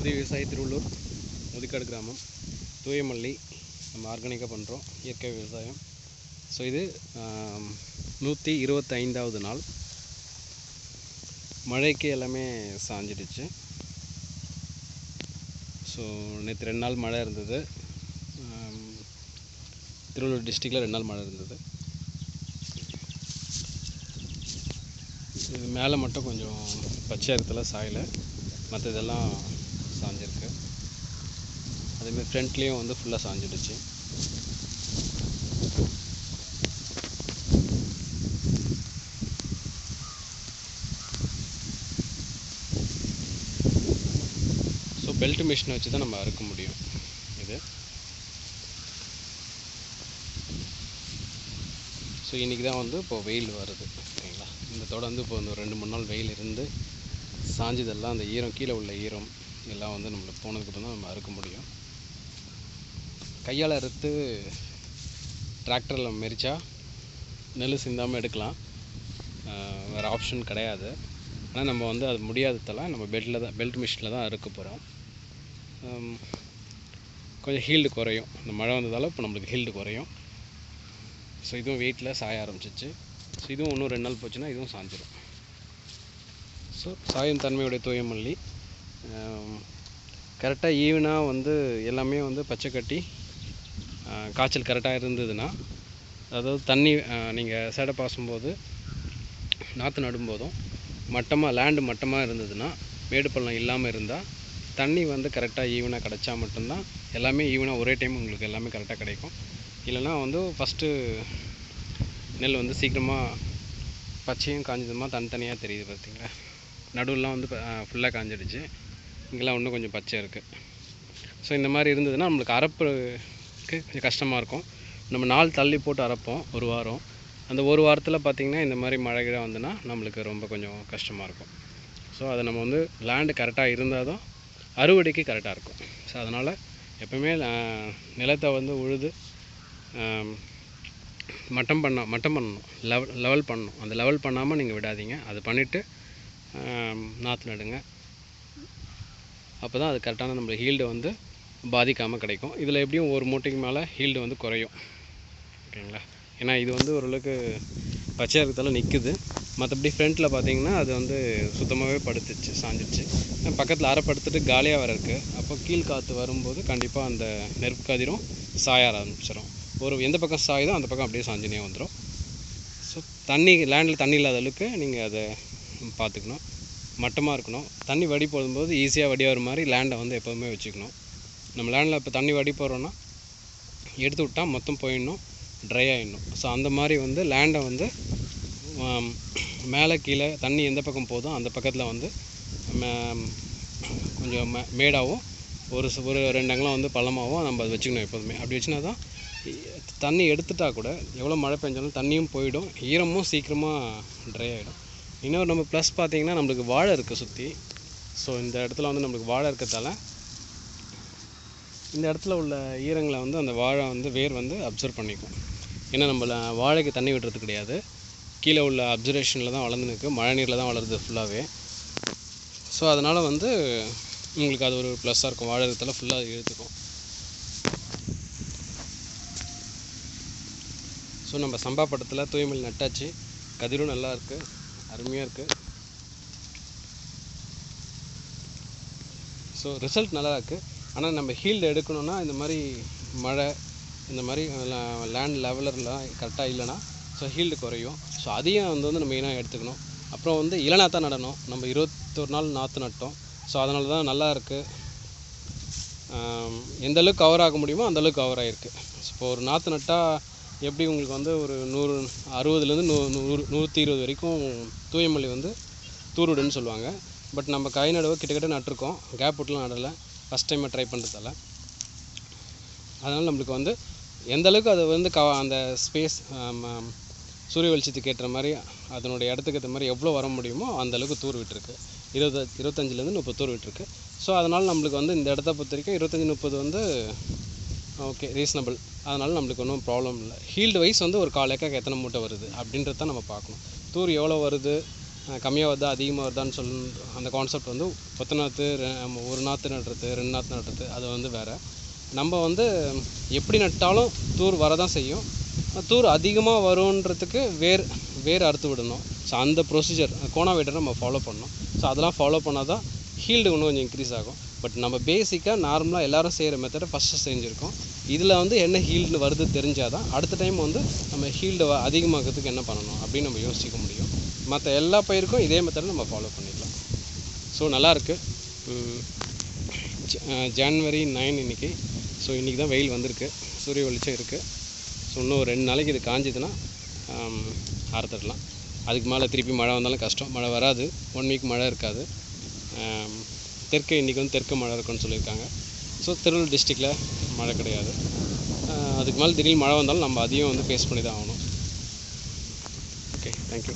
புதிய விவசாயி திருவள்ளூர் முதுக்காடு கிராமம் தூயமல்லி நம்ம ஆர்கானிக்காக பண்ணுறோம் இயற்கை விவசாயம். ஸோ இது நூற்றி இருபத்தைந்தாவது நாள். மழைக்கு எல்லாமே சாஞ்சிடுச்சு. ஸோ நேற்று ரெண்டு நாள் மழை இருந்தது. திருவள்ளூர் டிஸ்ட்ரிக்டில் ரெண்டு நாள் மழை இருந்தது. இது மேலே மட்டும் கொஞ்சம் பச்சை இடத்துல சாயலை. மற்றதெல்லாம் சாஞ்சிருக்கு. அதேமாதிரி ஃப்ரண்ட்லேயும் வந்து ஃபுல்லாக சாஞ்சிடுச்சு. ஸோ பெல்ட் மிஷினை வச்சு தான் நம்ம அறுக்க முடியும். இது. ஸோ இன்றைக்கி தான் வந்து இப்போ வெயில் வருது ஓகேங்களா இந்த தொடர்ந்து இப்போ இந்த ரெண்டு மூணு நாள் வெயில் இருந்து சாஞ்சதெல்லாம் அந்த ஈரம் கீழே உள்ள ஈரம் எல்லாம் வந்து நம்மளுக்கு போனதுக்கப்புறம் தான் நம்ம அறுக்க முடியும். கையால் அறுத்து டிராக்டரில் மெரிச்சா நெல் சிந்தாமல் எடுக்கலாம். வேறு ஆப்ஷன் கிடையாது. ஆனால் நம்ம வந்து அது முடியாததெல்லாம் நம்ம பெல்ட்டில் தான் பெல்ட் மிஷினில் தான் அறுக்க போகிறோம் கொஞ்சம் ஹீல்டு குறையும். இந்த மழை வந்ததால் இப்போ நம்மளுக்கு ஹீல்டு குறையும். ஸோ இதுவும் வெயிட்டில் சாய ஆரம்பிச்சிச்சு. ஸோ இதுவும் இன்னும் ரெண்டு நாள் போச்சுன்னா இதுவும் சாஞ்சிடும் ஸோ சாயம் தன்மையுடைய தூயமல்லி கரெக்டாக ஈவனாக வந்து எல்லாமே வந்து பச்சை கட்டி காய்ச்சல் கரெக்டாக இருந்ததுன்னா அதாவது தண்ணி நீங்கள் சேடை பாசும்போது நாற்று நடும்போதும் மட்டமாக லேண்டு மட்டமாக இருந்ததுன்னா மேடு பள்ளம் இல்லாமல் இருந்தால் தண்ணி வந்து கரெக்டாக ஈவனாக கிடச்சா மட்டும்தான் எல்லாமே ஈவனாக ஒரே டைம் உங்களுக்கு எல்லாமே கரெக்டாக கிடைக்கும். இல்லைன்னா வந்து ஃபஸ்ட்டு நெல் வந்து சீக்கிரமாக பச்சையும் காஞ்சதுமாக தனித்தனியாக தெரியுது பார்த்தீங்களா நடுவில்லாம் வந்து ஃபுல்லாக காஞ்சிடுச்சு. இங்கெல்லாம் இன்னும் கொஞ்சம் பச்சை இருக்குது ஸோ இந்த மாதிரி இருந்ததுன்னா நம்மளுக்கு அறப்புக்கு கொஞ்சம் கஷ்டமாக இருக்கும். நம்ம நாள் தள்ளி போட்டு அரைப்போம் ஒரு வாரம். அந்த ஒரு வாரத்தில் பார்த்திங்கன்னா இந்த மாதிரி மழை கிழ வந்துன்னா நம்மளுக்கு ரொம்ப கொஞ்சம் கஷ்டமாக இருக்கும். ஸோ அதை நம்ம வந்து லேண்டு கரெக்டாக இருந்தால் தான் அறுவடைக்கு கரெக்டாக இருக்கும். ஸோ அதனால் எப்பவுமே நிலத்தை வந்து உழுது மட்டம் பண்ண மட்டம் பண்ணணும். லெவல் லெவல் பண்ணணும். அந்த லெவல் பண்ணாமல் நீங்கள் விடாதீங்க. அது பண்ணிவிட்டு நாற்று நடுங்க. அப்போ தான் அது கரெக்டான நம்மளுக்கு ஹீல்டு வந்து பாதிக்காமல் கிடைக்கும். இதில் எப்படியும் ஒரு மூட்டைக்கு மேலே ஹீல்டு வந்து குறையும். ஓகேங்களா? ஏன்னா இது வந்து ஓரளவுக்கு பச்சையாக இருக்கிறதால நிற்குது மற்றபடி ஃப்ரண்ட்டில் பார்த்தீங்கன்னா அது வந்து சுத்தமாகவே படுத்துச்சு சாஞ்சிடுச்சு. பக்கத்தில் அரை படுத்துட்டு காலியாக வர இருக்குது அப்போ கீழ் காற்று வரும்போது கண்டிப்பாக அந்த நெருப்பு கதிரும் சாய ஆரம்பிச்சிடும் ஒரு எந்த பக்கம் சாயுதோ அந்த பக்கம் அப்படியே சாஞ்சினே வந்துடும் ஸோ தண்ணி லேண்டில் தண்ணி இல்லாத அளவுக்கு நீங்கள் அதை பார்த்துக்கணும் மட்டமாக இருக்கணும். தண்ணி வடி போடும்போது ஈஸியாக வடி வர மாதிரி லேண்டை வந்து எப்போதுமே வச்சுக்கணும். நம்ம லேண்டில் இப்போ தண்ணி வடி போடுறோன்னா எடுத்து விட்டால் மொத்தம் போயிடணும் ட்ரை ஆகிடணும் ஸோ அந்த மாதிரி வந்து லேண்டை வந்து மேலே கீழே தண்ணி எந்த பக்கம் போதும் அந்த பக்கத்தில் வந்து கொஞ்சம் மே மேடாகவும் ஒரு ஒரு ரெண்டு அங்கலம் வந்து பள்ளமாகவும் நம்ம அதை வச்சுக்கணும் எப்போதுமே. அப்படி வச்சுனா தான் தண்ணி எடுத்துட்டால் கூட எவ்வளோ மழை பெஞ்சாலும் தண்ணியும் போயிடும் ஈரமும் சீக்கிரமாக ட்ரை ஆகிடும் இன்னொரு நம்ம ப்ளஸ் பார்த்தீங்கன்னா நம்மளுக்கு வாழை இருக்குது சுற்றி ஸோ இந்த இடத்துல வந்து நம்மளுக்கு வாழை இருக்கிறதால இந்த இடத்துல உள்ள ஈரங்களை வந்து அந்த வாழை வந்து வேர் வந்து அப்சர்வ் பண்ணிக்கும். ஏன்னா நம்மள வாழைக்கு தண்ணி விடுறது கிடையாது. கீழே உள்ள அப்சர்வேஷனில் தான் வளர்ந்து நிற்கு மழை நீரில் தான் வளருது ஃபுல்லாகவே ஸோ அதனால் வந்து உங்களுக்கு அது ஒரு ப்ளஸ்ஸாக இருக்கும். வாழை இருக்கிறதால ஃபுல்லாக இழுத்துக்கும். ஸோ நம்ம சம்பா படத்தில் தூய்மையில் நட்டாச்சு. கதிரும் நல்லா இருக்குது அருமையாக இருக்குது ஸோ ரிசல்ட் நல்லா இருக்குது ஆனால் நம்ம ஹீல்டு எடுக்கணும்னா இந்த மாதிரி மழை இந்த மாதிரி லேண்ட் லெவலர்லாம் கரெக்டாக இல்லைன்னா ஸோ ஹீல்டு குறையும். ஸோ அதையும் வந்து வந்து நம்ம மெயினாக எடுத்துக்கணும். அப்புறம் வந்து இளநாத்தான் நடணும். நம்ம இருபத்தொரு நாள் நாற்று நட்டோம். ஸோ அதனால தான் நல்லா இருக்குது எந்த அளவுக்கு கவர் ஆக முடியுமோ அந்த அளவுக்கு கவர் ஆகிருக்கு இப்போ ஒரு நாற்று நட்டால் எப்படி உங்களுக்கு வந்து ஒரு நூறு அறுபதுலேருந்து நூ நூறு நூற்றி இருபது வரைக்கும் தூயமல்லி வந்து தூருடுன்னு சொல்லுவாங்க. பட் நம்ம கை நடுவை கிட்டக்கிட்ட நட்டிருக்கோம். கேப் விட்டுலாம் நடலை. ஃபஸ்ட் டைமாக ட்ரை பண்ணுறதால அதனால் நம்மளுக்கு வந்து எந்த அளவுக்கு அது வந்து க அந்த ஸ்பேஸ் சூரிய வெளிச்சத்துக்கு ஏற்ற மாதிரி அதனுடைய இடத்துக்கு ஏற்ற மாதிரி எவ்வளோ வர முடியுமோ அந்த அளவுக்கு தூர் விட்டுருக்கு. இருபது இருபத்தஞ்சிலேருந்து முப்பது தூர் விட்டுருக்கு. ஸோ அதனால் நம்மளுக்கு வந்து இந்த இடத்த பொறுத்த வரைக்கும் இருபத்தஞ்சி முப்பது வந்து ஓகே ரீசனபிள் அதனால் நம்மளுக்கு ஒன்றும் ப்ராப்ளம் இல்லை. ஹீல்டு வைஸ் வந்து ஒரு கால் ஏக்கருக்கு எத்தனை மூட்டை வருது அப்படின்றத நம்ம பார்க்கணும். தூர் எவ்வளோ வருது? கம்மியாக வருதா? அதிகமாக வருதான்னு சொல்லு அந்த கான்செப்ட் வந்து ஒத்த நாற்று ஒரு நாற்று நடுறது ரெண்டு நாற்று நடுறது அது வந்து வேறு. நம்ம வந்து எப்படி நட்டாலும் தூர் வரதான் செய்யும். தூர் அதிகமாக வருன்றதுக்கு வேர் வேர் அறுத்து விடணும். ஸோ அந்த ப்ரொசீஜர் கோணாவேட்டரை நம்ம ஃபாலோ பண்ணணும். ஸோ அதெல்லாம் ஃபாலோ பண்ணால் தான் ஹீல்டு இன்னும் கொஞ்சம் இன்க்ரீஸ் ஆகும். பட் நம்ம பேசிக்காக நார்மலாக எல்லோரும் செய்கிற மெத்தடை ஃபஸ்ட்டு செஞ்சுருக்கோம். இதில் வந்து என்ன ஹீல்டு வருது தெரிஞ்சால் தான் அடுத்த டைம் வந்து நம்ம ஹீல்டு அதிகமாக்கிறதுக்கு என்ன பண்ணணும் அப்படின்னு நம்ம யோசிக்க முடியும். மற்ற எல்லா பயிருக்கும் இதே மெத்தடை நம்ம ஃபாலோ பண்ணிக்கலாம். ஸோ நல்லாயிருக்கு ஜான்வரி நைன் இன்னைக்கு. ஸோ இன்றைக்கி தான் வெயில் வந்திருக்கு. சூரிய வெளிச்சம் இருக்குது ஸோ இன்னும் ஒரு ரெண்டு நாளைக்கு இது காஞ்சதுன்னா அறுத்துடலாம். அதுக்கு மேலே திருப்பி மழை வந்தாலும் கஷ்டம். மழை வராது. ஒன் வீக் மழை இருக்காது. தெற்கே தெற்கு இன்றைக்கி வந்து தெற்கு மழை இருக்குன்னு சொல்லியிருக்காங்க. ஸோ திருவள்ளூர் டிஸ்ட்ரிக்டில் மழை கிடையாது. அதுக்கு மேலே திடீர்னு மழை வந்தாலும் நம்ம அதையும் வந்து ஃபேஸ் பண்ணி தான் ஆகணும். Okay thank you